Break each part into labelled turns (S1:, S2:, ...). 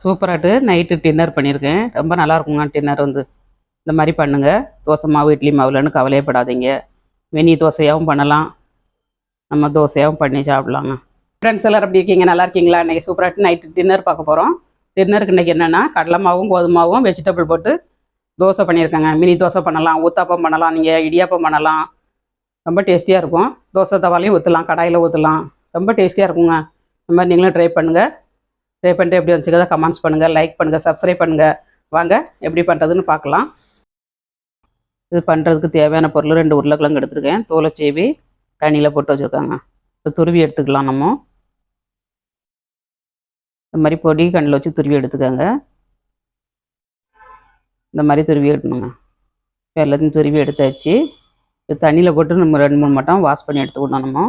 S1: சூப்பராகிட்டு night dinner பண்ணியிருக்கேன் ரொம்ப நல்லா இருக்குங்க டின்னர் வந்து இந்த மாதிரி பண்ணுங்கள் தோசை மாவு இட்லி மாவுலன்னு கவலையப்படாதீங்க வெனி தோசையாகவும் பண்ணலாம் நம்ம தோசையாகவும் பண்ணி சாப்பிட்லாங்க ஃப்ரெண்ட்ஸ் எல்லாரும் எப்படி இருக்கீங்க நல்லா இருக்கீங்களா இன்றைக்கி சூப்பராக நைட்டு டின்னர் பார்க்க போகிறோம் டின்னருக்கு இன்றைக்கி என்னென்னா கடலை மாவும் கோதுமாவும் வெஜிடபிள் போட்டு தோசை பண்ணியிருக்காங்க மினி தோசை பண்ணலாம் ஊத்தாப்பம் பண்ணலாம் நீங்கள் இடியாப்பம் பண்ணலாம் ரொம்ப டேஸ்டியாக இருக்கும் தோசை தவாலையும் ஊற்றலாம் கடாயில் ஊற்றலாம் ரொம்ப டேஸ்டியாக இருக்குங்க இந்த மாதிரி நீங்களும் ட்ரை பண்ணுங்கள் ட்ரை பண்ணிட்டு எப்படி வந்துச்சுக்கதான் கமெண்ட்ஸ் பண்ணுங்கள் லைக் பண்ணுங்கள் சப்ஸ்கிரைப் பண்ணுங்கள் வாங்க எப்படி பண்ணுறதுன்னு பார்க்கலாம் இது பண்ணுறதுக்கு தேவையான பொருள் ரெண்டு உருளைக்கிழங்கு எடுத்துருக்கேன் தோலை சேவி தண்ணியில் போட்டு வச்சுருக்காங்க இப்போ துருவி எடுத்துக்கலாம் நம்ம இந்த மாதிரி பொடி கண்ணில் வச்சு துருவி எடுத்துக்கோங்க இந்த மாதிரி துருவி எடுக்கணுங்க எல்லாத்தையும் துருவி எடுத்தாச்சு தண்ணியில் போட்டு நம்ம ரெண்டு மூணு மட்டம் வாஷ் பண்ணி எடுத்துக்கணும் நம்ம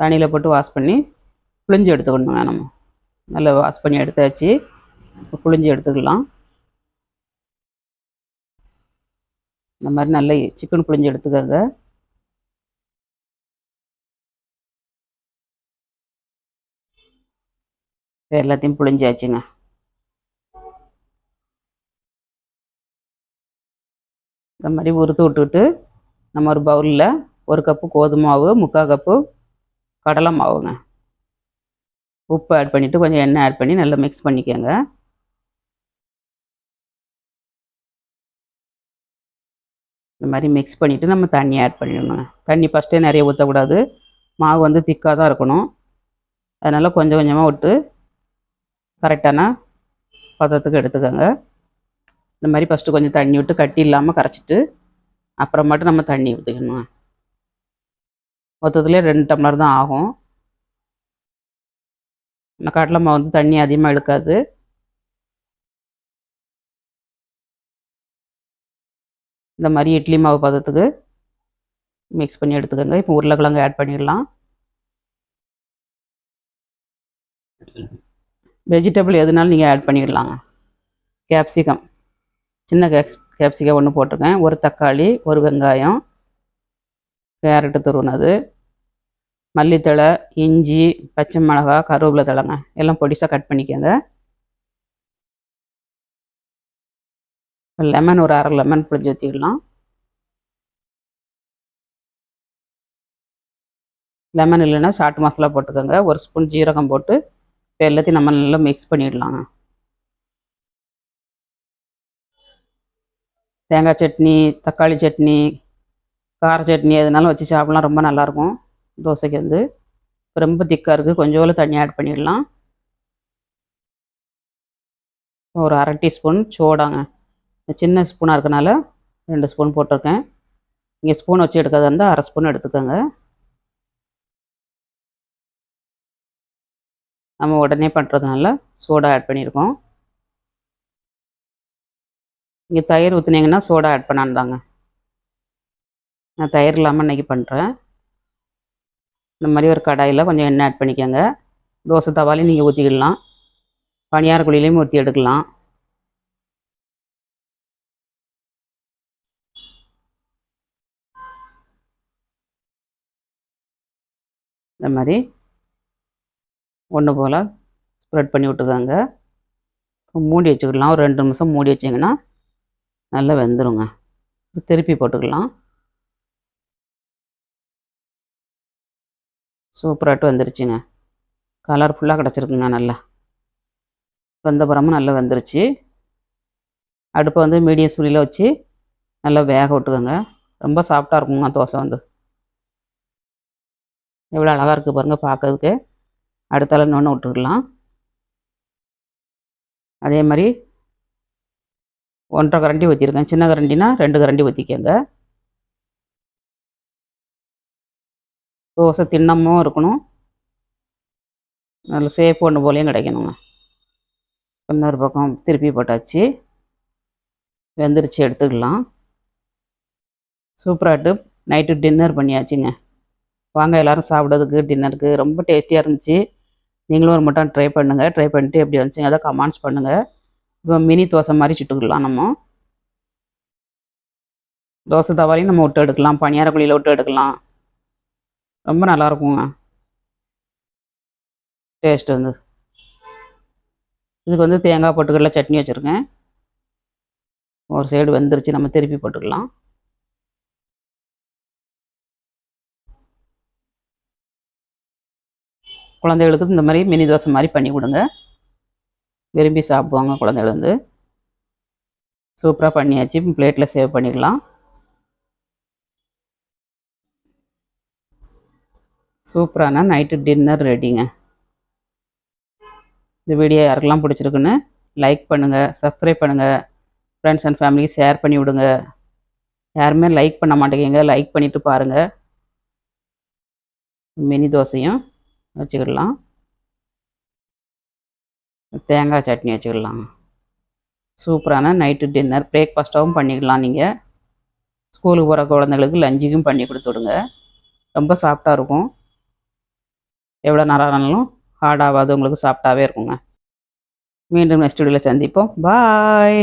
S1: தண்ணியில் போட்டு வாஷ் பண்ணி புளிஞ்சு எடுத்துக்கணுங்க நம்ம நல்லா வாஷ் பண்ணி எடுத்தாச்சு புளிஞ்சு எடுத்துக்கலாம் இந்த மாதிரி நல்ல சிக்கன் புளிஞ்சு எடுத்துக்கோங்க எல்லாத்தையும் புளிஞ்சாச்சுங்க இந்த மாதிரி உறுத்து விட்டுட்டு நம்ம ஒரு பவுலில் ஒரு கப்பு கோதுமாவு முக்கால் கப்பு கடலை மாவுங்க உப்பு ஆட் பண்ணிவிட்டு கொஞ்சம் எண்ணெய் ஆட் பண்ணி நல்லா மிக்ஸ் பண்ணிக்கோங்க இந்த மாதிரி மிக்ஸ் பண்ணிவிட்டு நம்ம தண்ணி ஆட் பண்ணிடணுங்க தண்ணி ஃபஸ்ட்டே நிறைய ஊற்றக்கூடாது மாவு வந்து திக்காக தான் இருக்கணும் அதனால் கொஞ்சம் கொஞ்சமாக விட்டு கரெக்டான பதத்துக்கு எடுத்துக்கோங்க இந்த மாதிரி ஃபஸ்ட்டு கொஞ்சம் தண்ணி விட்டு கட்டி இல்லாமல் கரைச்சிட்டு அப்புறமாட்டு நம்ம தண்ணி ஊற்றிக்கணுங்க மொத்தத்தில் ரெண்டு டம்ளர் தான் ஆகும் கடலை மாவு வந்து தண்ணி அதிகமாக எடுக்காது இந்த மாதிரி இட்லி மாவு பதத்துக்கு மிக்ஸ் பண்ணி எடுத்துக்கோங்க இப்போ உருளைக்கிழங்கு ஆட் பண்ணிடலாம் வெஜிடபிள் எதுனாலும் நீங்கள் ஆட் பண்ணிடலாங்க கேப்சிகம் சின்ன கேப்ஸ் கேப்சிகம் ஒன்று போட்டிருக்கேன் ஒரு தக்காளி ஒரு வெங்காயம் கேரட்டு துருவினது மல்லித்தழை இஞ்சி பச்சை மிளகா கருவேப்பிலை தழைங்க எல்லாம் பொடிசாக கட் பண்ணிக்கோங்க லெமன் ஒரு அரை லெமன் புளிஞ்சு ஊற்றிக்கலாம் லெமன் இல்லைன்னா சாட்டு மசாலா போட்டுக்கோங்க ஒரு ஸ்பூன் ஜீரகம் போட்டு இப்போ எல்லாத்தையும் நம்ம நல்லா மிக்ஸ் பண்ணிடலாங்க தேங்காய் சட்னி தக்காளி சட்னி கார சட்னி எதுனாலும் வச்சு சாப்பிட்லாம் ரொம்ப நல்லாயிருக்கும் தோசைக்கு வந்து ரொம்ப திக்காக இருக்குது கொஞ்சோண்டு தண்ணி ஆட் பண்ணிடலாம் ஒரு அரை டீஸ்பூன் சோடாங்க சின்ன ஸ்பூனாக இருக்கனால ரெண்டு ஸ்பூன் போட்டிருக்கேன் இங்கே ஸ்பூன் வச்சு எடுக்காத இருந்தால் அரை ஸ்பூன் எடுத்துக்கோங்க நம்ம உடனே பண்ணுறதுனால சோடா ஆட் பண்ணியிருக்கோம் இங்கே தயிர் ஊற்றுனீங்கன்னா சோடா ஆட் பண்ணாண்டாங்க நான் தயிர் இல்லாமல் இன்றைக்கி பண்ணுறேன் இந்த மாதிரி ஒரு கடாயில் கொஞ்சம் எண்ணெய் ஆட் பண்ணிக்கோங்க தோசை தவாலையும் நீங்கள் ஊற்றிக்கிடலாம் பனியார் குழிலையும் ஊற்றி எடுக்கலாம் இந்த மாதிரி ஒன்று போல் ஸ்ப்ரெட் பண்ணி விட்டுக்கோங்க மூடி வச்சுக்கிடலாம் ஒரு ரெண்டு நிமிஷம் மூடி வச்சிங்கன்னா நல்லா வெந்துருங்க திருப்பி போட்டுக்கலாம் சூப்பராட்டு வந்துருச்சுங்க கலர்ஃபுல்லாக கிடச்சிருக்குங்க நல்லா வெந்தபுறமும் நல்லா வந்துருச்சு அடுப்பை வந்து மீடியம் சுழியில் வச்சு நல்லா வேக விட்டுக்கோங்க ரொம்ப சாஃப்டாக இருக்குங்க தோசை வந்து எவ்வளோ அழகாக இருக்குது பாருங்கள் பார்க்கறதுக்கு அடுத்தால இன்னொன்று விட்டுக்கலாம் அதே மாதிரி ஒன்றரை கரண்டி ஊற்றிருக்கேன் சின்ன கரண்டினா ரெண்டு கரண்டி ஊற்றிக்கங்க தோசை திண்ணமும் இருக்கணும் நல்ல சேஃப் ஒன்று போலையும் கிடைக்கணுங்க இன்னொரு பக்கம் திருப்பி போட்டாச்சு வெந்துருச்சு எடுத்துக்கலாம் சூப்பராகிட்டு நைட்டு டின்னர் பண்ணியாச்சுங்க வாங்க எல்லோரும் சாப்பிட்றதுக்கு டின்னருக்கு ரொம்ப டேஸ்டியாக இருந்துச்சு நீங்களும் ஒரு மட்டும் ட்ரை பண்ணுங்கள் ட்ரை பண்ணிட்டு எப்படி வந்துச்சுங்க அதை கமெண்ட்ஸ் பண்ணுங்கள் இப்போ மினி தோசை மாதிரி சுட்டுக்கலாம் நம்ம தோசை தவாலையும் நம்ம விட்டு எடுக்கலாம் பனியார குழியில் விட்டு எடுக்கலாம் ரொம்ப நல்லா இருக்குங்க டேஸ்ட் வந்து இதுக்கு வந்து தேங்காய் போட்டுக்கடல சட்னி வச்சுருக்கேன் ஒரு சைடு வந்துருச்சு நம்ம திருப்பி போட்டுக்கலாம் குழந்தைகளுக்கு இந்த மாதிரி மினி தோசை மாதிரி பண்ணி கொடுங்க விரும்பி சாப்பிடுவாங்க குழந்தைகள் வந்து சூப்பராக பண்ணியாச்சு பிளேட்டில் சேவ் பண்ணிக்கலாம் சூப்பரான நைட்டு டின்னர் ரெடிங்க இந்த வீடியோ யாருக்கெல்லாம் பிடிச்சிருக்குன்னு லைக் பண்ணுங்கள் சப்ஸ்கிரைப் பண்ணுங்கள் ஃப்ரெண்ட்ஸ் அண்ட் ஃபேமிலி ஷேர் பண்ணி விடுங்க யாருமே லைக் பண்ண மாட்டேங்கிங்க லைக் பண்ணிவிட்டு பாருங்கள் மினி தோசையும் வச்சுக்கிடலாம் தேங்காய் சட்னி வச்சுக்கிடலாம் சூப்பரான நைட்டு டின்னர் பிரேக்ஃபாஸ்ட்டாகவும் பண்ணிக்கலாம் நீங்கள் ஸ்கூலுக்கு போகிற குழந்தைங்களுக்கு லஞ்சுக்கும் பண்ணி கொடுத்துடுங்க ரொம்ப சாஃப்டாக இருக்கும் எவ்வளோ நேரம் ஆனாலும் ஹார்டாகாது உங்களுக்கு சாஃப்டாகவே இருக்குங்க மீண்டும் நெக்ஸ்ட் வீடியோவில் சந்திப்போம் பாய்